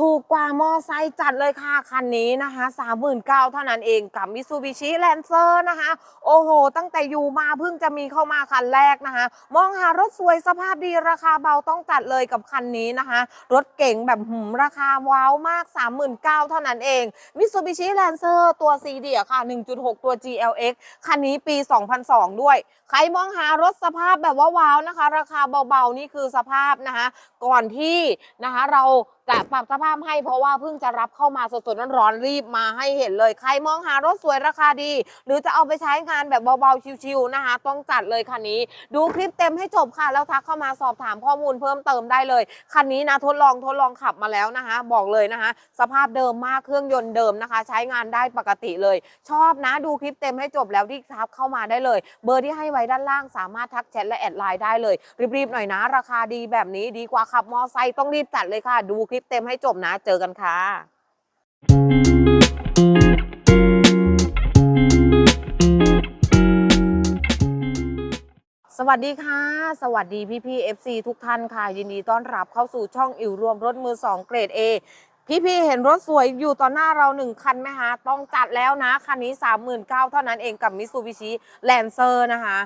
ถูกกว่า มอไซค์จัดเลยค่ะ คันนี้นะคะ 39,000เท่านั้นเองกับ Mitsubishi Lancer นะคะ โอ้โห ตั้งแต่อยู่มาเพิ่งจะมีเข้ามาคันแรกนะคะ มองหารถสวยสภาพดีราคาเบาต้องจัดเลยกับคันนี้นะคะ รถเก๋งแบบหืมราคาว้าวมาก 39,000เท่านั้นเอง Mitsubishi Lancer ตัว CD อะค่ะ 1.6 ตัว GLX คันนี้ปี 2002 ด้วย ใครมองหารถสภาพแบบว่าว้าวนะคะ ราคาเบาๆนี่คือสภาพนะคะ ก่อนที่นะคะเราจะปรับสภาพให้เพราะว่าเพิ่งจะรับเข้ามาสดๆร้อนๆรีบมาให้เห็นเลย ใครมองหารถสวยราคาดี หรือจะเอาไปใช้งานแบบเบาๆชิวๆนะคะ ต้องจัดเลยคันนี้ ดูคลิปเต็มให้จบค่ะ แล้วทักเข้ามาสอบถามข้อมูลเพิ่มเติมได้เลย คันนี้นะทดลองทดลองขับมาแล้วนะคะ บอกเลยนะคะ สภาพเดิมมากเครื่องยนต์เดิมนะคะ ใช้งานได้ปกติเลย ชอบนะดูคลิปเต็มให้จบแล้วที่ทักเข้ามาได้เลย เบอร์ที่ให้ไว้ด้านล่างสามารถทักแชทและแอดไลน์ได้เลยรีบๆหน่อยนะ ราคาดีแบบนี้ดีกว่าขับมอไซค์ต้องรีบจัดเลยค่ะดูคลิปเต็มให้จบนะ เจอกันค่ะ สวัสดีค่ะ สวัสดีพี่พี่ FC ทุกท่านค่ะ ยินดีต้อนรับเข้าสู่ช่องอิวรวมรถมือ 2 เกรด A พี่พี่เห็นรถสวยอยู่ต่อหน้าเราหนึ่งคันไหมคะต้องจัดแล้วนะ คันนี้ 39,000เท่านั้นเองกับ Mitsubishi Lancer นะคะ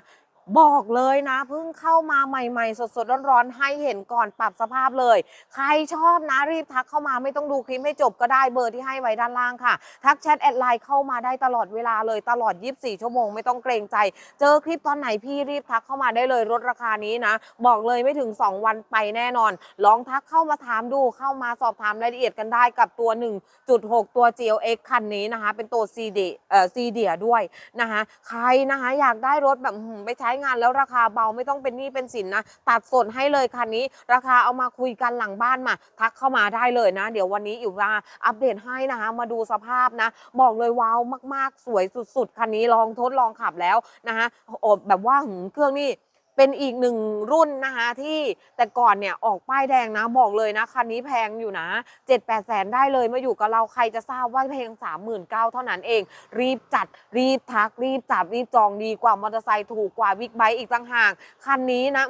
บอกเลยนะเพิ่งเข้ามาใหม่ๆ สดๆร้อนๆให้เห็นก่อนปรับสภาพเลย ใครชอบนะรีบทักเข้ามาไม่ต้องดูคลิปให้จบก็ได้เบอร์ที่ให้ไว้ด้านล่างค่ะ ทักแชทแอดไลน์เข้ามาได้ตลอดเวลาเลยตลอด 24 ชั่วโมงไม่ต้องเกรงใจ เจอคลิปตอนไหนพี่รีบทักเข้ามาได้เลยลดราคานี้นะ บอกเลยไม่ถึง 2 วันไปแน่นอน ลองทักเข้ามาถามดูเข้ามาสอบถามรายละเอียดกันได้กับตัว 1.6 ตัว GLX คันนี้นะคะ เป็นตัว CD เอ่อ CD ด้วยนะคะใครนะคะอยากได้รถแบบหืมไปใช้งานแล้วราคาเบาไม่ต้องเป็นหนี้เป็นสินนะ ตัดสดให้เลยคันนี้ ราคาเอามาคุยกันหลังบ้านมา ทักเข้ามาได้เลยนะ เดี๋ยววันนี้อยู่มาอัปเดตให้นะคะ มาดูสภาพนะ บอกเลยว้าวมาก ๆ สวยสุด ๆ คันนี้ลองทดลองขับแล้วนะคะโอบแบบว่าหืมเครื่องนี่ เป็นอีกหนึ่งรุ่นนะคะที่แต่ก่อนเนี่ยออกป้ายแดงนะบอกเลยนะคันนี้แพงอยู่นะ 7 8แสนได้เลยมาอยู่กับเราใครจะทราบว่าเพลง 39,000เท่านั้นเอง รีบจัดรีบทักรีบจับรีบจองดีกว่ามอเตอร์ไซค์ถูกกว่าบิ๊กไบค์อีกต่างหากคันนี้นะ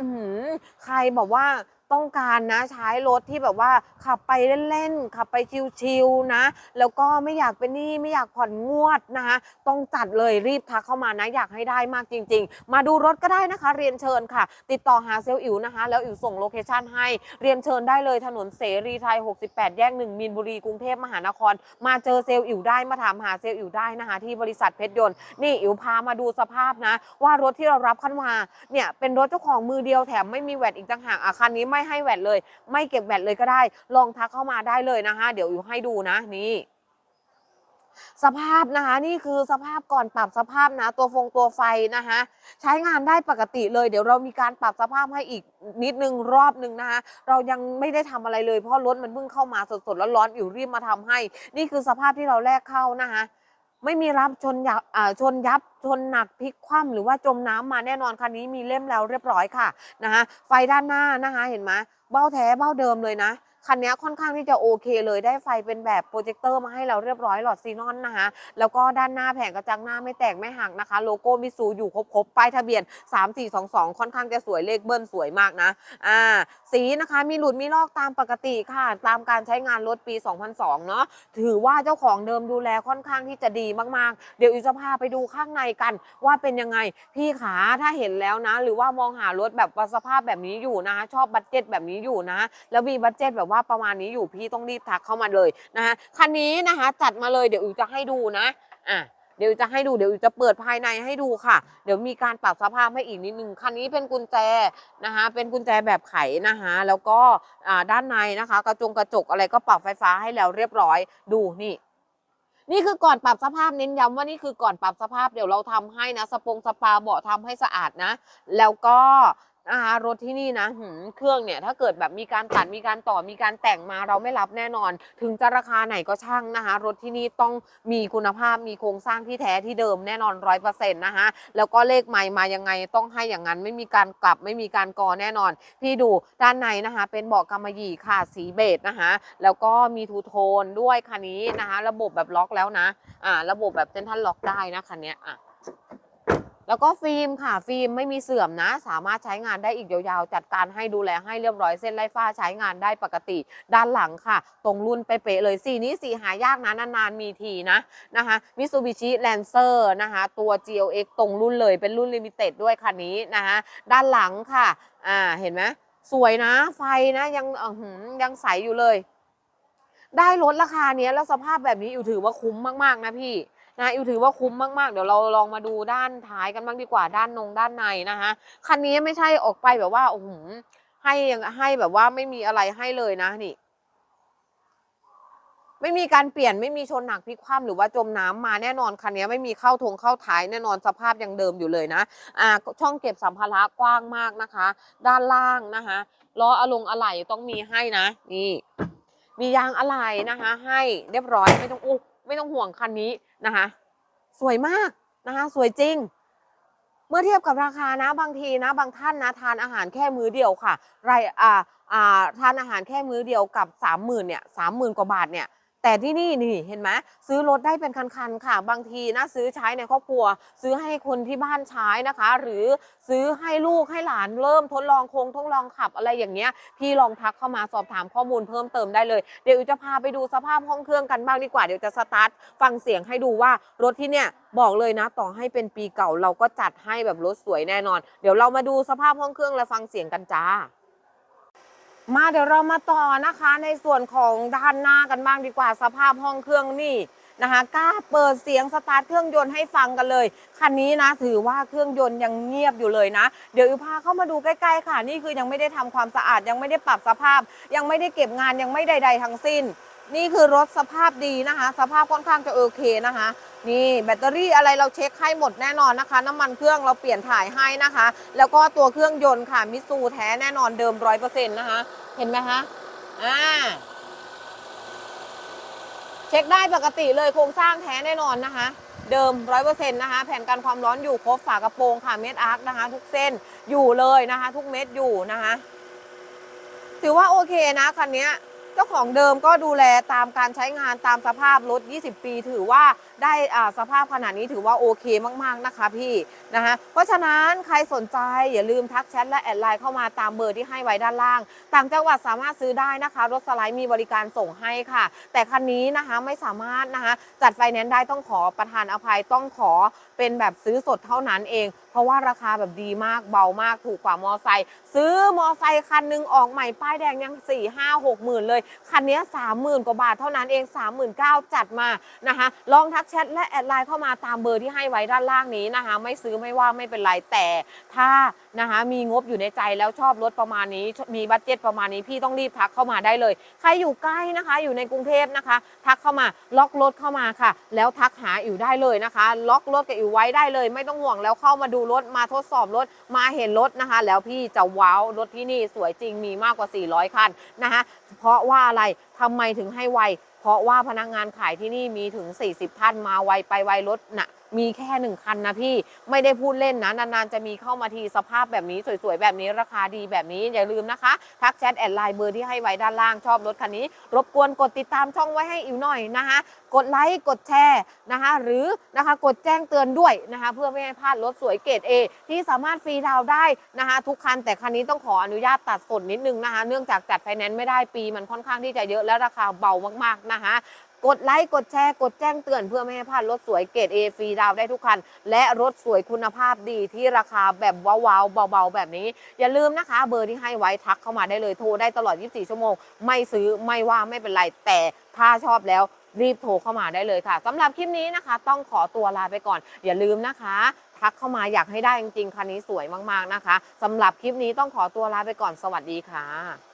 ใครบอกว่า ต้องการนะใช้รถที่แบบว่าขับไปเล่นๆ ขับไปชิวๆนะ แล้วก็ไม่อยากเป็นหนี้ไม่อยากผ่อนงวดนะคะต้องจัดเลยรีบทักเข้ามานะอยากให้ได้มากจริง ๆ มาดูรถก็ได้นะคะ เรียนเชิญค่ะ ติดต่อหาเซลล์อิ๋วนะคะ แล้วอิ๋วส่งโลเคชั่นให้เรียนเชิญได้เลยถนนเสรีไทย 68 แยก1มีนบุรีกรุงเทพมหานคร มาเจอเซลล์อิ๋วได้มาถามหาเซลล์อิ๋วได้นะคะ ที่บริษัทเพชรยนต์นี่อิ๋วพามาดูสภาพนะ ว่ารถที่เรารับเข้ามาเนี่ยเป็นรถเจ้าของมือเดียวแถมไม่มีแวดอีกต่างหากอะคันนี้ไม่ให้แวดเลย ไม่เก็บแวดเลยก็ได้ ลองทักเข้ามาได้เลยนะคะเดี๋ยวอิ๋วให้ดูนะนี่สภาพนะคะนี่คือสภาพก่อนปรับสภาพนะตัวฟงตัวไฟนะคะใช้งานได้ปกติเลย เดี๋ยวเรามีการปรับสภาพให้อีกนิดนึงรอบนึงนะคะเรายังไม่ได้ทำอะไรเลยเพราะรถมันเพิ่งเข้ามาสดๆแล้วร้อนๆอยู่รีบมาทำให้ นี่คือสภาพที่เราแลกเข้านะคะ ไม่มีรับชนยับชนยับชนหนักพลิกคว่ำหรือว่าจมน้ำมาแน่นอนคันนี้มีเล่มแล้วเรียบร้อยค่ะนะคะไฟด้านหน้านะคะเห็นไหมเบ้าแท้เบ้าเดิมเลยนะ คันนี้ค่อนข้างที่จะโอเคเลยได้ไฟเป็นแบบโปรเจคเตอร์มาให้เราเรียบร้อยหลอดซีนอนนะคะแล้วก็ด้านหน้าแผงกระจังหน้าไม่แตกไม่หักนะคะ โลโก้มิซูอยู่ครบๆป้ายทะเบียน 3422 ค่อนข้างจะสวยเลขเบิ้ลสวยมากนะอ่าสีนะคะมีหลุดมีลอกตามปกติค่ะ ตามการใช้งานรถปี 2002 เนาะถือว่าเจ้าของเดิมดูแลค่อนข้างที่จะดีมากๆ เดี๋ยวอิจะพาไปดูข้างในกัน ว่าเป็นยังไงพี่ขาถ้าเห็นแล้วนะ หรือว่ามองหารถแบบสภาพแบบนี้อยู่นะคะชอบบัตเจ็ตแบบนี้อยู่นะ แล้วมีบัตเจ็ตแบบว่า่าประมาณนี้อยู่พี่ต้องรีบทักเข้ามาเลยนะคะคันนี้นะคะจัดมาเลยเดี๋ยวอิวจะให้ดูนะอะเดี๋ยวจะให้ดูเดี๋ยวอิวจะเปิดภายในให้ดูค่ะ เดี๋ยวมีการปรับสภาพให้อีกนิดนึงคันนี้เป็นกุญแจนะคะเป็นกุญแจแบบไขนะคะแล้วก็อ่าด้านในนะคะ กระจงกระจกอะไรก็ปรับไฟฟ้าให้แล้วเรียบร้อยดูนี่นี่คือก่อนปรับสภาพเน้นย้ำว่านี่คือก่อนปรับสภาพเดี๋ยวเราทำให้นะสปงสปาเบาะทำให้สะอาดนะ แล้วก็ นะคะรถที่นี่นะหืมเครื่องเนี่ยถ้าเกิดแบบมีการตัดมีการต่อมีการแต่งมาเราไม่รับแน่นอน ถึงจะราคาไหนก็ช่างนะคะรถที่นี่ต้องมีคุณภาพมีโครงสร้างที่แท้ที่เดิมแน่นอนร้อยเปอร์เซ็นต์นะคะแล้วก็เลขใหม่มายังไงต้องให้อย่างนั้นไม่มีการกลับไม่มีการกอแน่นอน พี่ดูด้านในนะคะ เป็นเบาะกำมะหยี่ค่ะสีเบจนะคะแล้วก็มีทูโทนด้วยคันนี้นะคะ ระบบแบบล็อกแล้วนะอ่าระบบแบบเซนทันล็อกได้นะคันนี้อะ แล้วก็ฟิล์มค่ะฟิล์มไม่มีเสื่อมนะ สามารถใช้งานได้อีกยาวๆ จัดการให้ดูแลให้เรียบร้อยเส้นไล่ฟ้าใช้งานได้ปกติ ด้านหลังค่ะ ตรงรุ่นเป๊ะเลยสีนี้สีหายากนะนานๆมีทีนะนะคะมิซูบิชิแลนเซอร์นะคะตัว GLX ตรงรุ่นเลยเป็นรุ่นลิมิเต็ดด้วยคันนี้นะคะด้านหลังค่ะอ่าเห็นไหมสวยนะ ไฟนะยังอืยังใสอยู่เลย ได้ลดราคาเนี้ยแล้วสภาพแบบนี้อยู่ถือว่าคุ้มมากๆนะพี่ นะอยู่ถือว่าคุ้มมากๆ เดี๋ยวเราลองมาดูด้านท้ายกันบ้างดีกว่าด้านนงด้านในนะคะคันนี้ไม่ใช่ออกไปแบบว่าโอ้โหให้ยังให้แบบว่าไม่มีอะไรให้เลยนะนี่ไม่มีการเปลี่ยนไม่มีชนหนักพลิกคว่ำหรือว่าจมน้ำมาแน่นอนคันนี้ไม่มีเข้าทงเข้าท้ายแน่นอนสภาพยังเดิมอยู่เลยนะอ่าช่องเก็บสัมภาระกว้างมากนะคะ ด้านล่างนะคะล้ออะลงอะไหล่ต้องมีให้นะ นี่ มียางอะไหล่นะคะ ให้เรียบร้อยไม่ต้องอุ ไม่ต้องห่วงคันนี้นะคะ สวยมากนะคะ สวยจริง เมื่อเทียบกับราคานะบางทีนะ บางท่านนะทานอาหารแค่มื้อเดียวค่ะ ไรอ่าอ่าทานอาหารแค่มื้อเดียวกับสามหมื่นเนี่ยสามหมื่นกว่าบาทเนี่ย แต่ที่นี่นี่เห็นไหมซื้อรถได้เป็นคันๆค่ะ บางทีนะซื้อใช้ในครอบครัว ซื้อให้คนที่บ้านใช้นะคะ หรือซื้อให้ลูกให้หลานเริ่มทดลองโคงทดลองขับอะไรอย่างเงี้ยพี่ลองทักเข้ามาสอบถามข้อมูลเพิ่มเติมได้เลย เดี๋ยวอิ๋วจะพาไปดูสภาพห้องเครื่องกันบ้างดีกว่าเดี๋ยวจะสตาร์ทฟังเสียงให้ดูว่ารถที่เนี่ยบอกเลยนะ ต่อให้เป็นปีเก่าเราก็จัดให้แบบรถสวยแน่นอน เดี๋ยวเรามาดูสภาพห้องเครื่องและฟังเสียงกันจ้า มาเดี๋ยวเรามาต่อนะคะในส่วนของด้านหน้ากันบ้างดีกว่าสภาพห้องเครื่องนี่นะคะกล้าเปิดเสียงสตาร์ทเครื่องยนต์ให้ฟังกันเลย คันนี้นะถือว่าเครื่องยนต์ยังเงียบอยู่เลยนะ เดี๋ยวอิพาเข้ามาดูใกล้ๆค่ะ นี่คือยังไม่ได้ทำความสะอาดยังไม่ได้ปรับสภาพ ยังไม่ได้เก็บงานยังไม่ใด ๆ ทั้งสิ้น นี่คือรถสภาพดีนะคะ สภาพค่อนข้างจะโอเคนะคะ นี่แบตเตอรี่อะไรเราเช็คให้หมดแน่นอนนะคะ น้ำมันเครื่องเราเปลี่ยนถ่ายให้นะคะ แล้วก็ตัวเครื่องยนต์ค่ะมิซูแท้แน่นอนเดิมร้อยเปอร์เซ็นต์นะคะ เห็นไหมคะอ่าเช็คได้ปกติเลยโครงสร้างแท้แน่นอนนะคะ เดิมร้อยเปอร์เซ็นต์นะคะ แผ่นกันความร้อนอยู่ครบฝากระโปรงค่ะเม็ดอาร์คนะคะ ทุกเส้นอยู่เลยนะคะ ทุกเม็ดอยู่นะคะ ถือว่าโอเคนะคันนี้ เจ้าของเดิมก็ดูแลตามการใช้งานตามสภาพรถ 20 ปี ถือว่าได้สภาพขนาดนี้ถือว่าโอเคมากๆนะคะพี่นะคะเพราะฉะนั้นใครสนใจอย่าลืมทักแชทและแอดไลน์เข้ามาตามเบอร์ที่ให้ไว้ด้านล่าง ต่างจังหวัดสามารถซื้อได้นะคะ รถสไลด์มีบริการส่งให้ค่ะ แต่คันนี้นะคะไม่สามารถนะคะจัดไฟแนนซ์ได้ต้องขอประทานอภัยต้องขอเป็นแบบซื้อสดเท่านั้นเอง เพราะว่าราคาแบบดีมากเบามากถูกกว่ามอไซค์ซื้อมอไซค์คันหนึ่งออกใหม่ป้ายแดงยัง 4 5 6หมื่นเลย คันนี้ 30,000 กว่าบาทเท่านั้นเอง 39,000 จัดมานะคะ ลองทักแชทและแอดไลน์เข้ามาตามเบอร์ที่ให้ไว้ด้านล่างนี้นะคะ ไม่ซื้อไม่ว่าไม่เป็นไรแต่ถ้านะคะมีงบอยู่ในใจแล้วชอบรถประมาณนี้ มีบัตเจ็ตประมาณนี้พี่ต้องรีบทักเข้ามาได้เลย ใครอยู่ใกล้นะคะ อยู่ในกรุงเทพนะคะ ทักเข้ามาล็อกรถเข้ามาค่ะ แล้วทักหาอิ๋วได้เลยนะคะ ล็อกรถกับอิ๋วไว้ได้เลย ไม่ต้องห่วงแล้วเข้ามาดูรถมาทดสอบรถมาเห็นรถนะคะ แล้วพี่จะว้าวรถที่นี่สวยจริงมีมากกว่า 400 คันนะคะเพราะว่าอะไรทำไมถึงให้ไว เพราะว่าพนักงานขายที่นี่มีถึง 40 ท่านมาไวไปไวรถน่ะ มีแค่หนึ่งคันนะพี่ไม่ได้พูดเล่นนะนานๆจะมีเข้ามาทีสภาพแบบนี้สวยๆ แบบนี้ราคาดีแบบนี้อย่าลืมนะคะ ทักแชทแอดไลน์เบอร์ที่ให้ไว้ด้านล่างชอบรถคันนี้ รบกวนกดติดตามช่องไว้ให้อิ๋วหน่อยนะคะกดไลค์กดแชร์นะคะ หรือนะคะกดแจ้งเตือนด้วยนะคะ เพื่อไม่ให้พลาดรถสวยเกรด A ที่สามารถฟรีดาวได้นะคะ ทุกคันแต่คันนี้ต้องขออนุญาตตัดสดนิดนึงนะคะ เนื่องจากจัดไฟแนนซ์ไม่ได้ปีมันค่อนข้างที่จะเยอะและราคาเบามากๆนะคะ กดไลค์กดแชร์กดแจ้งเตือนเพื่อไม่ให้พลาดรถสวยเกรด A ฟรีดาวได้ทุกคัน และรถสวยคุณภาพดีที่ราคาแบบว้าวๆเบาๆ แบบนี้ อย่าลืมนะคะ เบอร์ที่ให้ไว้ทักเข้ามาได้เลยโทรได้ตลอด 24 ชั่วโมง ไม่ซื้อไม่ว่าไม่เป็นไร แต่ถ้าชอบแล้วรีบโทรเข้ามาได้เลยค่ะสำหรับคลิปนี้นะคะ ต้องขอตัวลาไปก่อน อย่าลืมนะคะ ทักเข้ามาอยากให้ได้จริงๆคันนี้สวยมากๆนะคะสำหรับคลิปนี้ต้องขอตัวลาไปก่อนสวัสดีค่ะ